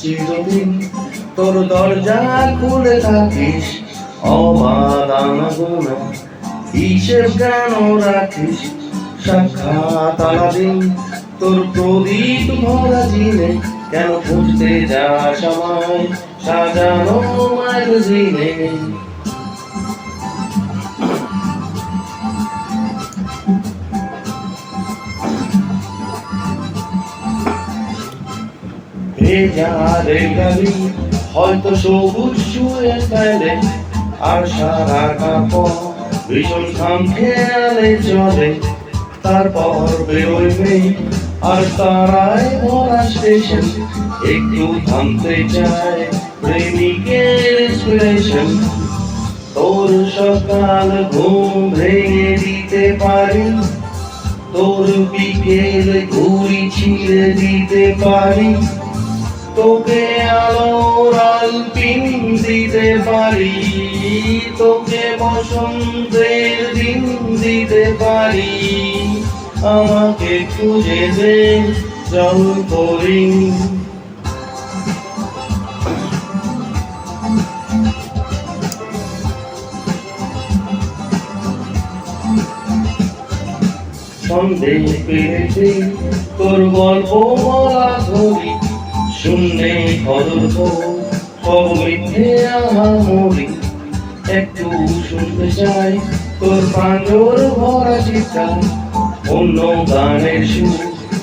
চিরদিন তোর দরজা খুলে থাকিস অবাদানা আনাগোনা হিসেব কেন রাখিস? সাক্ষাৎ আলাদিন তোর প্রদীপ ভরা জিনে কেন খুঁজতে যাস আমায়? সাজানো ম্যাগাজিনে হয়তো সবুজ শুয়ে ফেলে, আর সারা কাপড় ভীষণ খাম খেয়ালে চলে। তারপর বেরোয় মেয়ে, আর তারায় ভরা স্টেশন একটু থামতে চায় প্রেমিকের ইন্সপিরেশন তোর সকাল ঘুম ভেঙে দিতে পারি, তোর বিকেল ঘুরি ছিঁড়ে দিতে পারি। তোকে আলোর আলপিন দিতে পারি, তোকে বসন্তের দিন দিতে পারি। আমাকে খুঁজে দে জল করি সন্দেহ পেয়েছে, তোর গল্প বলা ধরি শূন্যে খদর সব মিথ্যে আহামরি একটু শুনতে চাই, তোর পাঁজর ভরা চিৎকার অন্য গানের সুর,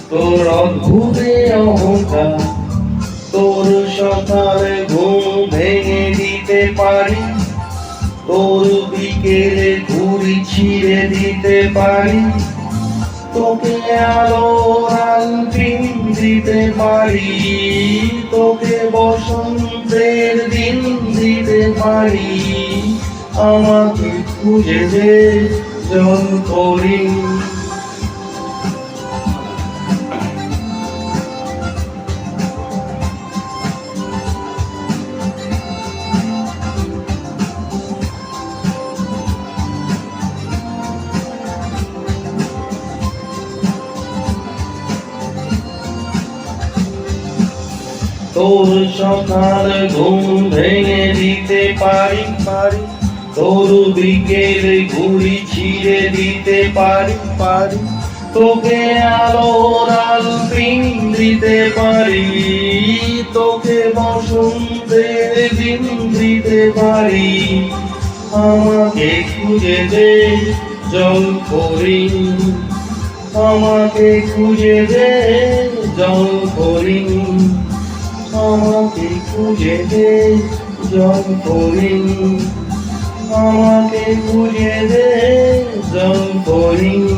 তোর অদ্ভুতে অহংকার। তোর সকালে ঘুম ভেঙে দিতে পারি। তোর বিকেলে ঘুরি ছিঁড়ে দিতে পারি। তোকে আলোর আলপিন দিতে পারি তোকে বসন্তের দিন দিতে পারি। আমাকে খুঁজে যে জল করি তোর সকাল ঘুম ভেঙে দিতে পারি পারি। তোর বিকেল ঘুরি ছিঁড়ে দিতে পারি পারি। তোকে আলোর আলপিন দিতে পারি, তোকে বসন্তের দিন দিতে পারি। আমাকে খুঁজে দে, জল করি। আমাকে খুঁজে দে, জল করি। আমাকে খুঁজে দে জল আমাকে খুঁজে দে জল করিনি